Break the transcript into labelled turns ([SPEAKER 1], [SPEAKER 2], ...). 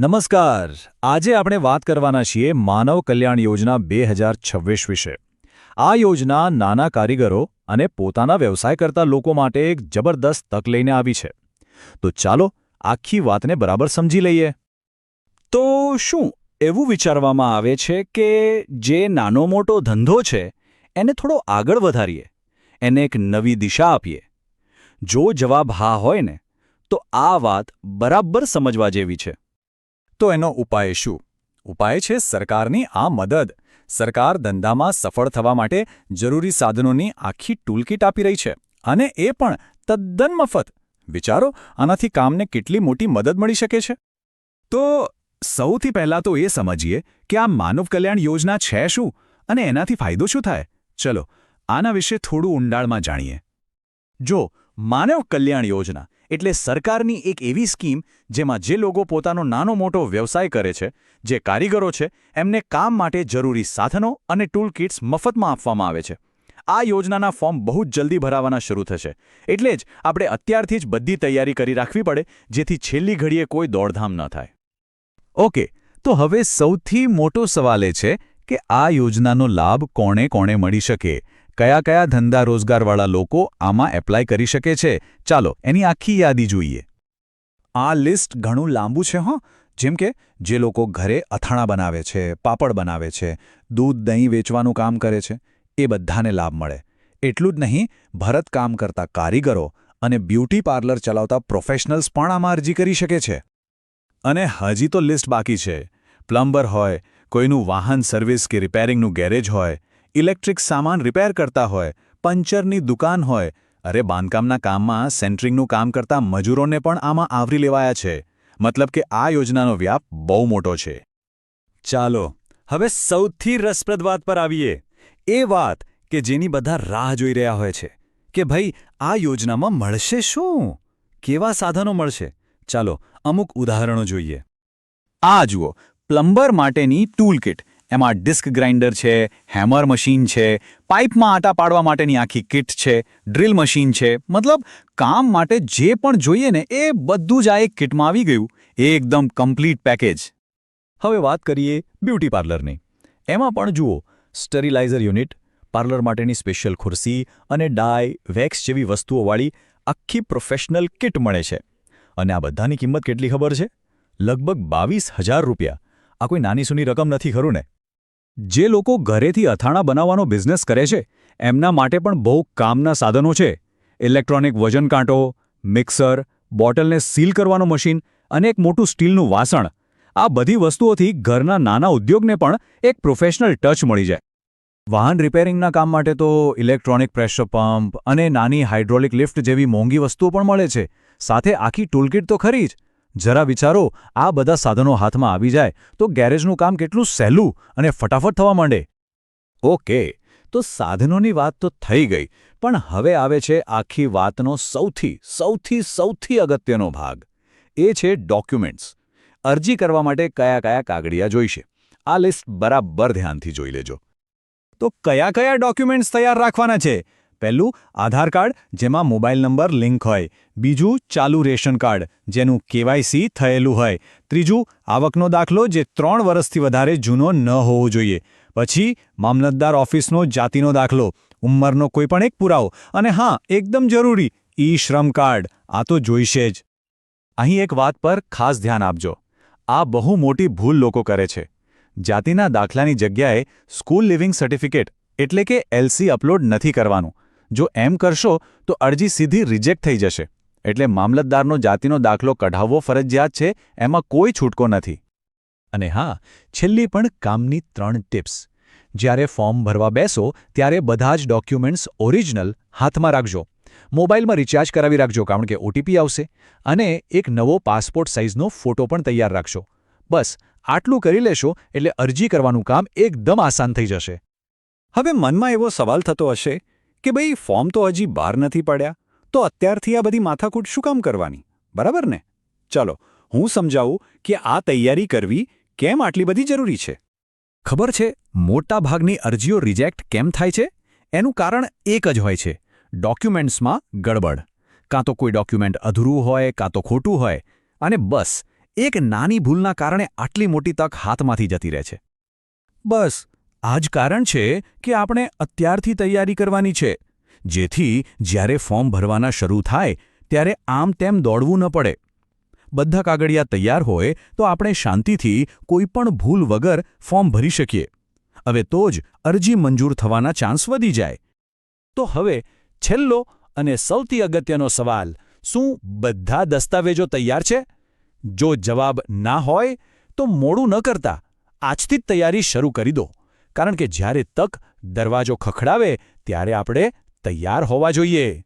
[SPEAKER 1] નમસ્કાર. આજે આપણે વાત કરવાના છીએ માનવ કલ્યાણ યોજના બે હજાર છવ્વીસ વિશે. આ યોજના નાના કારીગરો અને પોતાના વ્યવસાય કરતા લોકો માટે એક જબરદસ્ત તક લઈને આવી છે. તો ચાલો આખી વાતને બરાબર સમજી લઈએ.
[SPEAKER 2] તો શું એવું વિચારવામાં આવે છે કે જે નાનો મોટો ધંધો છે, એને થોડો આગળ વધારીએ, એને એક નવી દિશા આપીએ? જો જવાબ હા હોય ને, તો આ વાત બરાબર સમજવા જેવી છે.
[SPEAKER 1] તો એનો ઉપાય શું? ઉપાય છે સરકારની આ મદદ. સરકાર ધંધામાં સફળ થવા માટે જરૂરી સાધનોની આખી ટૂલકીટ આપી રહી છે અને એ પણ તદ્દન મફત. વિચારો, આનાથી કામને કેટલી મોટી મદદ મળી શકે છે? તો સૌથી પહેલાં તો એ સમજીએ કે આ માનવ કલ્યાણ યોજના છે શું અને એનાથી ફાયદો શું થાય? ચલો, આના વિશે થોડું ઊંડાણમાં જાણીએ. જો, માનવ કલ્યાણ યોજના એટલે સરકારની એક એવી સ્કીમ જેમાં જે લોકો પોતાનો નાનો મોટો વ્યવસાય કરે છે, જે કારીગરો છે, એમને કામ માટે જરૂરી સાધનો અને ટૂલ કિટ્સ મફતમાં આપવામાં આવે છે. આ યોજનાના ફોર્મ બહુ જ જલ્દી ભરાવાના શરૂ થશે. એટલે જ આપણે અત્યારથી જ બધી તૈયારી કરી રાખવી પડે, જેથી છેલ્લી ઘડીએ કોઈ દોડધામ ન થાય. ઓકે, તો હવે સૌથી મોટો સવાલ એ છે કે આ યોજનાનો લાભ કોણે કોણે મળી શકે? કયા કયા ધંધા રોજગારવાળા લોકો આમાં એપ્લાય કરી શકે છે? ચાલો, એની આખી યાદી જોઈએ. આ લિસ્ટ ઘણું લાંબુ છે, હો. જેમ કે, જે લોકો ઘરે અથાણા બનાવે છે, પાપડ બનાવે છે, દૂધ, દહીં વેચવાનું કામ કરે છે, એ બધાને લાભ મળે. એટલું જ નહીં ભરતકામ કરતા કારીગરો અને બ્યુટી પાર્લર ચલાવતા પ્રોફેશનલ્સ પણ આમાં અરજી કરી શકે છે. અને હજી તો લિસ્ટ બાકી છે. પ્લમ્બર હોય, કોઈનું વાહન સર્વિસ કે રિપેરિંગનું ગેરેજ હોય ઇલેક્ટ્રિક સામાન રિપેર કરતા હોય, પંચરની દુકાન હોય, અરે બાંધકામના કામમાં સેન્ટરિંગનું કામ કરતા મજૂરોને પણ આમાં આવરી લેવાયા છે. મતલબ કે આ યોજનાનો વ્યાપ બહુ મોટો છે. ચાલો, હવે સૌથી રસપ્રદ વાત પર આવીએ. એ વાત કે જેની બધા રાહ જોઈ રહ્યા હોય છે, કે ભાઈ, આ યોજનામાં મળશે શું? કેવા સાધનો મળશે? ચાલો, અમુક ઉદાહરણો જોઈએ. આ જુઓ, પ્લમ્બર માટેની ટૂલ કિટ એમાં ડિસ્ક ગ્રાઇન્ડર છે, હેમર મશીન છે, પાઇપમાં આટા પાડવા માટેની આખી કિટ છે, ડ્રિલ મશીન છે, મતલબ કામ માટે જે પણ જોઈએ ને એ બધું જ આ એક કિટમાં આવી ગયું. એ એકદમ કમ્પ્લીટ પેકેજ. હવે વાત કરીએ બ્યુટી પાર્લરની. એમાં પણ જુઓ, સ્ટરીલાઇઝર યુનિટ, પાર્લર માટેની સ્પેશિયલ ખુરશી અને ડાય, વેક્સ જેવી વસ્તુઓવાળી આખી પ્રોફેશનલ કિટ મળે છે. અને આ બધાની કિંમત કેટલી ખબર છે? લગભગ બાવીસ હજાર રૂપિયા. આ કોઈ નાની સૂની રકમ નથી, ખરું ને? જે લોકો ઘરેથી અથાણા બનાવવાનો બિઝનેસ કરે છે, એમના માટે પણ બહુ કામના સાધનો છે. ઇલેક્ટ્રોનિક વજન કાંટો મિક્સર બોટલને સીલ કરવાનું મશીન અને એક મોટું સ્ટીલનું વાસણ. આ બધી વસ્તુઓથી ઘરના નાના ઉદ્યોગને પણ એક પ્રોફેશનલ ટચ મળી જાય. વાહન રિપેરિંગના કામ માટે તો ઇલેક્ટ્રોનિક પ્રેશર પંપ અને નાની હાઇડ્રોલિક લિફ્ટ જેવી મોંઘી વસ્તુઓ પણ મળે છે. સાથે આખી ટૂલકિટ તો ખરી જ. જરા વિચારો, આ બધા સાધનો હાથમાં આવી જાય તો ગેરેજનું કામ કેટલું સહેલું અને ફટાફટ થવા માંડે. ઓકે, તો સાધનોની વાત તો થઈ ગઈ, પણ હવે આવે છે આખી વાતનો સૌથી સૌથી સૌથી અગત્યનો ભાગ. એ છે ડોક્યુમેન્ટ્સ. અરજી કરવા માટે કયા કયા કાગળિયા જોઈશે. આ લિસ્ટ બરાબર ધ્યાનથી જોઈ લેજો. તો કયા કયા ડોક્યુમેન્ટ્સ તૈયાર રાખવાના છે? પહેલું, આધાર કાર્ડ, જેમાં મોબાઈલ નંબર, લિંક હોય. બીજું, ચાલુ રેશન કાર્ડ, જેનું કેવાયસી થયેલું હોય. ત્રીજું, આવકનો દાખલો જે ત્રણ વર્ષથી વધારે જૂનો ન હોવો જોઈએ. પછી, મામલતદાર ઓફિસનો જાતિનો દાખલો, ઉંમરનો કોઈ પણ એક પુરાવો. અને હા, એકદમ જરૂરી, ઈ શ્રમ કાર્ડ, આ તો જોઈશે જ. અહીં એક વાત પર ખાસ ધ્યાન આપજો. આ બહુ મોટી ભૂલ લોકો કરે છે. જાતિના દાખલાની જગ્યાએ સ્કૂલ લિવિંગ સર્ટિફિકેટ, એટલે કે એલસી અપલોડ નથી કરવાનું. જો એમ કરશો, તો અરજી સીધી રિજેક્ટ થઈ જશે. એટલે મામલતદારનો જાતિનો દાખલો કઢાવવો ફરજિયાત છે, એમાં કોઈ છૂટકો નથી. અને હા, છેલ્લી પણ કામની ત્રણ ટિપ્સ. જ્યારે ફોર્મ ભરવા બેસો, ત્યારે બધા જ ડોક્યુમેન્ટ્સ ઓરિજિનલ હાથમાં રાખજો. મોબાઈલમાં રિચાર્જ કરાવી રાખજો, કારણ કે ઓટીપી આવશે. અને એક નવો પાસપોર્ટ સાઇઝનો ફોટો પણ તૈયાર રાખશો. બસ, આટલું કરી લેશો, એટલે અરજી કરવાનું કામ એકદમ આસાન થઈ જશે. હવે મનમાં એવો સવાલ થતો હશે કે ભાઈ, ફોર્મ તો હજી બહાર નથી પડ્યા. તો અત્યારથી આ બધી માથાકૂટ શું કામ કરવાની? બરાબર ને? ચલો, હું સમજાવું કે આ તૈયારી કરવી કેમ આટલી બધી જરૂરી છે? ખબર છે, મોટાભાગની અરજીઓ રિજેક્ટ કેમ થાય છે? એનું કારણ એક જ હોય છે, ડોક્યુમેન્ટ્સમાં ગડબડ. કાં તો કોઈ ડોક્યુમેન્ટ અધૂરું હોય, કાં તો ખોટું હોય, અને બસ,
[SPEAKER 2] એક નાની ભૂલના કારણે આટલી મોટી તક હાથમાંથી જતી રહે છે. બસ આ જ કારણ છે કે આપણે અત્યારથી તૈયારી કરવાની છે. જેથી જ્યારે ફોર્મ ભરવાના શરૂ થાય, ત્યારે આમ તેમ દોડવું ન પડે. બધા કાગળિયા તૈયાર હોય તો આપણે શાંતિથી કોઈપણ ભૂલ વગર ફોર્મ ભરી શકીએ. હવે તો જ અરજી મંજૂર થવાના ચાન્સ વધી જાય. તો હવે છેલ્લો અને સૌથી અગત્યનો સવાલ, શું બધા દસ્તાવેજો તૈયાર છે? જો જવાબ ના હોય, તો મોડું ન કરતા. આજથી જ તૈયારી શરૂ કરી દો. કારણ કે જ્યારે તક દરવાજો ખખડાવે ત્યારે આપણે તૈયાર હોવા જોઈએ.